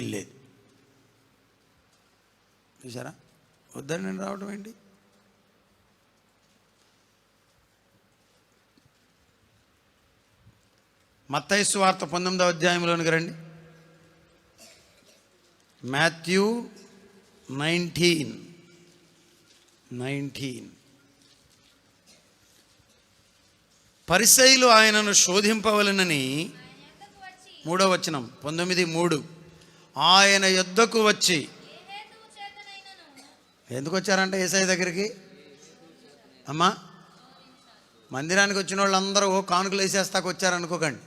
లేదు చూసారా వద్దని నేను రావడం ఏంటి? మత్తైసు వార్త పంతొమ్మిదో అధ్యాయంలోనికి రండి. Matthew nineteen. నైన్టీన్. పరిసైలు ఆయనను శోధింపవలనని మూడో వచనం పంతొమ్మిది మూడు. ఆయన యుద్ధకు వచ్చి ఎందుకు వచ్చారంటే ఏసఐ దగ్గరికి? అమ్మా మందిరానికి వచ్చిన వాళ్ళందరూ ఓ కానుకలు వేసేస్తాకు వచ్చారనుకోకండి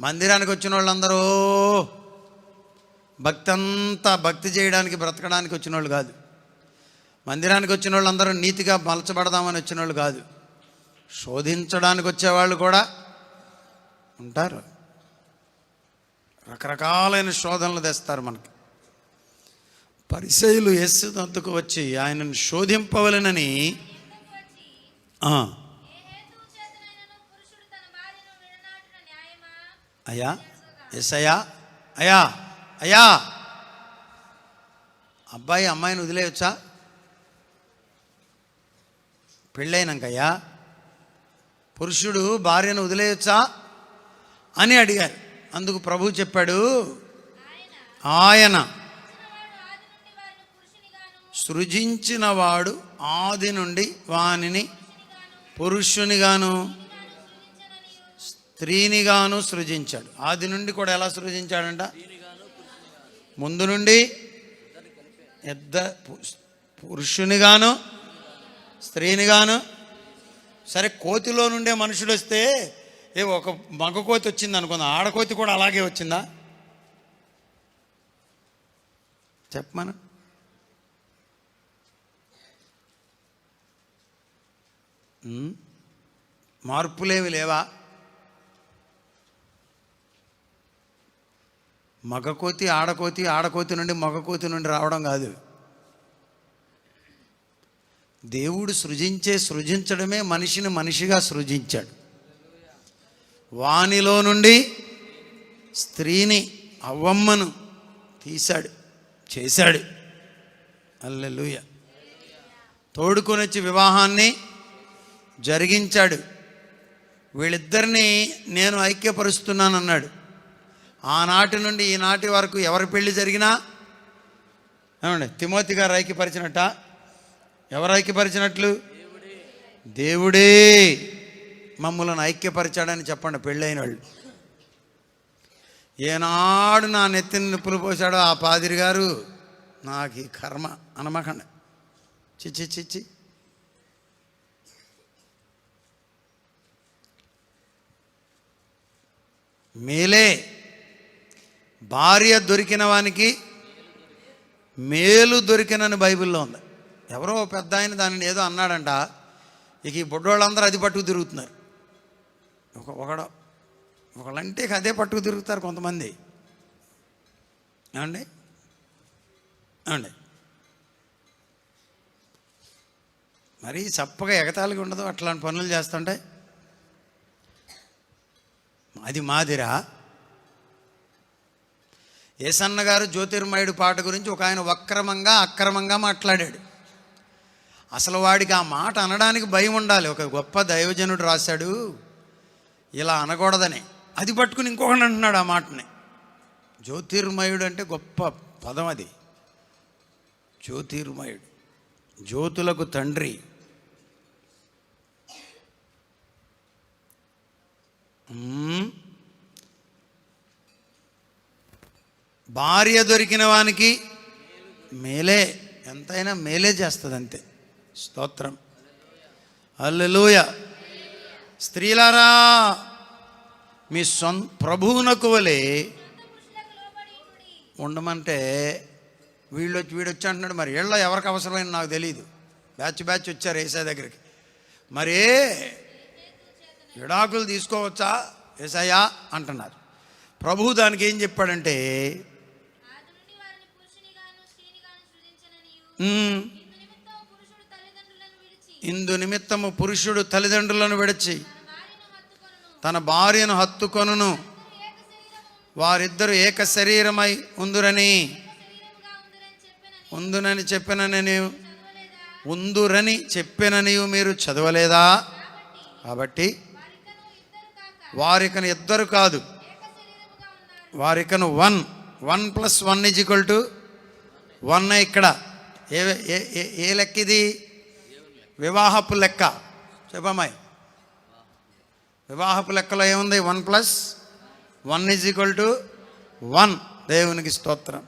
మందిరానికి వచ్చిన వాళ్ళందరూ భక్తి అంతా భక్తి చేయడానికి బ్రతకడానికి వచ్చిన వాళ్ళు కాదు. మందిరానికి వచ్చిన వాళ్ళందరూ నీతిగా మలచబడదామని వచ్చిన వాళ్ళు కాదు. శోధించడానికి వచ్చేవాళ్ళు కూడా ఉంటారు. రకరకాలైన శోధనలు తెస్తారు మనకి. పరిసయులు యస్సు వద్దకు వచ్చి ఆయనను శోధింపవలనని అయ్యా ఎస్ అయ్యా అయ్యా అయ్యా. అబ్బాయి అమ్మాయిని వదిలేయచ్చా? పెళ్ళైనాకయ్యా పురుషుడు భార్యను వదిలేయచ్చా అని అడిగారు. అందుకు ప్రభు చెప్పాడు ఆయన సృజించినవాడు ఆది నుండి వానిని పురుషునిగాను స్త్రీనిగాను సృజించాడు. ఆది నుండి కూడా ఎలా సృజించాడంట? ముందు నుండి ఎద్ద పురుషునిగాను స్త్రీనిగాను సరే కోతిలో నుండే మనుషుడు వస్తే ఏ ఒక మగ కోతి వచ్చింది అనుకుందాం ఆడకోతి కూడా అలాగే వచ్చిందా? చెప్పమను. మార్పులేమి లేవా? మగకోతి ఆడకోతి ఆడకోతి నుండి మగకోతి నుండి రావడం కాదు. దేవుడు సృజించే సృజించడమే మనిషిని మనిషిగా సృజించాడు. వానిలో నుండి స్త్రీని అవ్వమ్మను తీశాడు చేశాడు. అల్లెలుయ. తోడుకొని వచ్చి వివాహాన్ని జరిగించాడు. వీళ్ళిద్దరినీ నేను ఐక్యపరుస్తున్నానన్నాడు. ఆనాటి నుండి ఈనాటి వరకు ఎవరి పెళ్ళి జరిగినా ఏమండి తిమోతి గారు ఐక్యపరిచినట్ట? ఎవరు ఐక్యపరిచినట్లు? దేవుడే. మమ్మల్ని ఐక్యపరిచాడని చెప్పండి పెళ్ళైన వాళ్ళు ఏనాడు నా నెత్తిన నిప్పులు పోశాడో ఆ పాదిరి గారు నాకు ఈ కర్మ అనమకండి. చిచ్చి చిచ్చి మేలే. భార్య దొరికిన వానికి మేలు దొరికినని బైబిల్లో ఉంది. ఎవరో ఓ పెద్ద ఆయన దానిని ఏదో అన్నాడంట ఇక ఈ బుడ్డోళ్ళందరూ అది పట్టుకు తిరుగుతున్నారు. ఒక ఒకడు ఒకళ్ళంటే అదే పట్టుకు తిరుగుతారు కొంతమంది. ఏమండి? ఏమండి? మరీ చప్పగా ఎగతాళిగా ఉండదు అట్లాంటి పనులు చేస్తుంటే? అది మాదిరా? ఏసన్న గారు జ్యోతిర్మయుడు పాట గురించి ఒక ఆయన వక్రమంగా అక్రమంగా మాట్లాడాడు. అసలు వాడికి ఆ మాట అనడానికి భయం ఉండాలి. ఒక గొప్ప దైవజనుడు రాశాడు. ఇలా అనకూడదని. అది పట్టుకుని ఇంకొకటి అంటున్నాడు ఆ మాటని. జ్యోతిర్మయుడు అంటే గొప్ప పదం అది. జ్యోతిర్మయుడు జ్యోతులకు తండ్రి. భార్య దొరికిన వానికి మేలే. ఎంతైనా మేలే చేస్తుంది అంతే స్తోత్రం. అల్లెలూయ స్త్రీలారా మీ సొం ప్రభువునకు వలె ఉండమంటే వీళ్ళు వచ్చి వీడు వచ్చి అంటున్నాడు మరి ఏళ్ళ ఎవరికి అవసరమైన నాకు తెలియదు బ్యాచ్ బ్యాచ్ వచ్చారు ఏసా దగ్గరికి. మరి విడాకులు తీసుకోవచ్చా? ఏసయ్యా అంటున్నారు. ప్రభువు దానికి ఏం చెప్పాడంటే "ఉమ్, ఇందు నిమిత్తము పురుషుడు తల్లిదండ్రులను విడిచి తన భార్యను హత్తుకొనును. వారిద్దరు ఏక శరీరమై ఉందురని. ఉందునని చెప్పినని ఉందురని చెప్పినని మీరు చదవలేదా? కాబట్టి వారికను ఇద్దరు కాదు. వారికను one. One plus one is equal to one ఇక్కడ. ఏ ఏ- ఏ- ఏ లెక్క ఇది? వివాహపు లెక్క. చెప్పమ్మాయి. వివాహపు లెక్కలో ఏముంది? One plus one is equal to one. దేవునికి స్తోత్రం.